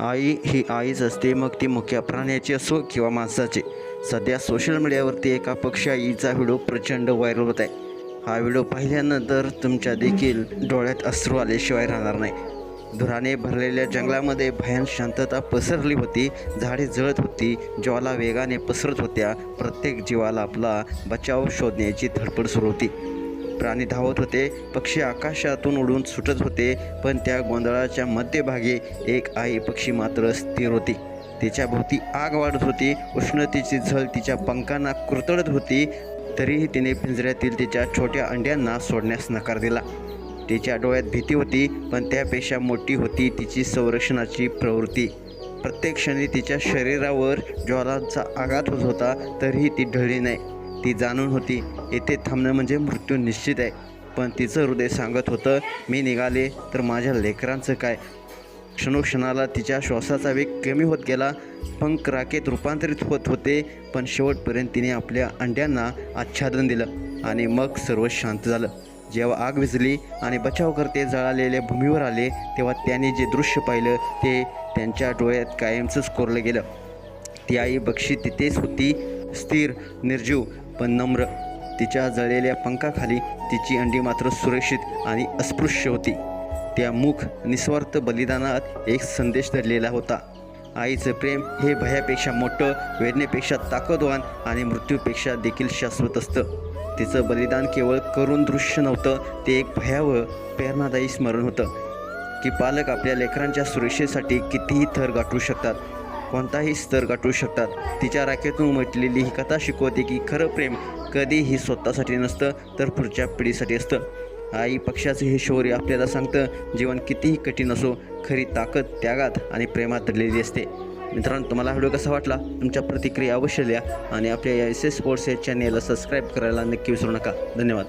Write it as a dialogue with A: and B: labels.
A: आई ही आईच असते मग ती मुख्य प्राण्याची असो किंवा माणसाची. सध्या सोशल मीडियावरती एका पक्षी आईचा व्हिडिओ प्रचंड व्हायरल होत आहे. हा व्हिडिओ पाहिल्यानंतर तुमच्या देखील डोळ्यात अश्रू आल्याशिवाय राहणार नाही. धुराने भरलेल्या जंगलामध्ये भयान शांतता पसरली होती झाडे जळत होती ज्वाला वेगाने पसरत होत्या प्रत्येक जीवाला आपला बचाव शोधण्याची धडपड सुरू होती. प्राणी धावत होते. पक्षी आकाशातून उडून सुटत होते. पण त्या गोंधळाच्या मध्यभागी एक आई पक्षी मात्र स्थिर होती. तिच्या भोवती आग वाढत होती. उष्णतेची झळ तिच्या पंखांना कुरतडत होती. तरीही तिने पिंजऱ्यातील तिच्या छोट्या अंड्यांना सोडण्यास नकार दिला. तिच्या डोळ्यात भीती होती पण त्यापेक्षा मोठी होती तिची संरक्षणाची प्रवृत्ती. प्रत्येक क्षणी तिच्या शरीरावर ज्वालांचा आघात होत होता तरीही ती ढळली नाही. ती जाणून होती येथे थांबणं म्हणजे मृत्यू निश्चित आहे. पण तिचं हृदय सांगत होतं मी निघाले तर माझ्या लेकरांचं काय? क्षणोक्षणाला तिच्या श्वासाचा वेग कमी होत गेला. पंख राखेत रूपांतरित होत होते पण शेवटपर्यंत तिने आपल्या अंड्यांना आच्छादन दिलं आणि मग सर्व शांत झालं. जेव्हा आग विझली आणि बचावकर्ते जळालेल्या भूमीवर आले तेव्हा त्यांनी जे दृश्य पाहिलं ते त्यांच्या डोळ्यात कायमचंच कोरलं गेलं. ती आई बक्षी तिथेच होती स्थिर निर्जीव पण नम्र. तिच्या जळलेल्या पंखाखाली तिची अंडी मात्र सुरक्षित आणि अस्पृश्य होती. त्या मुख निस्वार्थ बलिदानात एक संदेश धरलेला होता. आईचं प्रेम हे भयापेक्षा मोठं वेदनेपेक्षा ताकदवान आणि मृत्यूपेक्षा देखील शाश्वत असतं. तिचं बलिदान केवळ करून दृश्य नव्हतं ते एक भयावह प्रेरणादायी स्मरण होतं. की पालक आपल्या लेकरांच्या सुरक्षेसाठी कितीही थर गाठू शकतात कोणताही स्तर गाठू शकतात. तिच्या राखेतून उमटलेली ही कथा शिकवते की खरं प्रेम कधीही स्वतःसाठी नसतं तर पुढच्या पिढीसाठी असतं. आई पक्षाचं हे शौर्य आपल्याला सांगतं जीवन कितीही कठीण असो खरी ताकद त्यागात आणि प्रेमात दडलेली असते. मित्रांनो तुम्हाला व्हिडिओ कसा वाटला? तुमच्या प्रतिक्रिया अवश्य द्या आणि आपल्या या एस एस स्पोर्ट्स या चॅनेलला सबस्क्राईब करायला नक्की विसरू नका. धन्यवाद.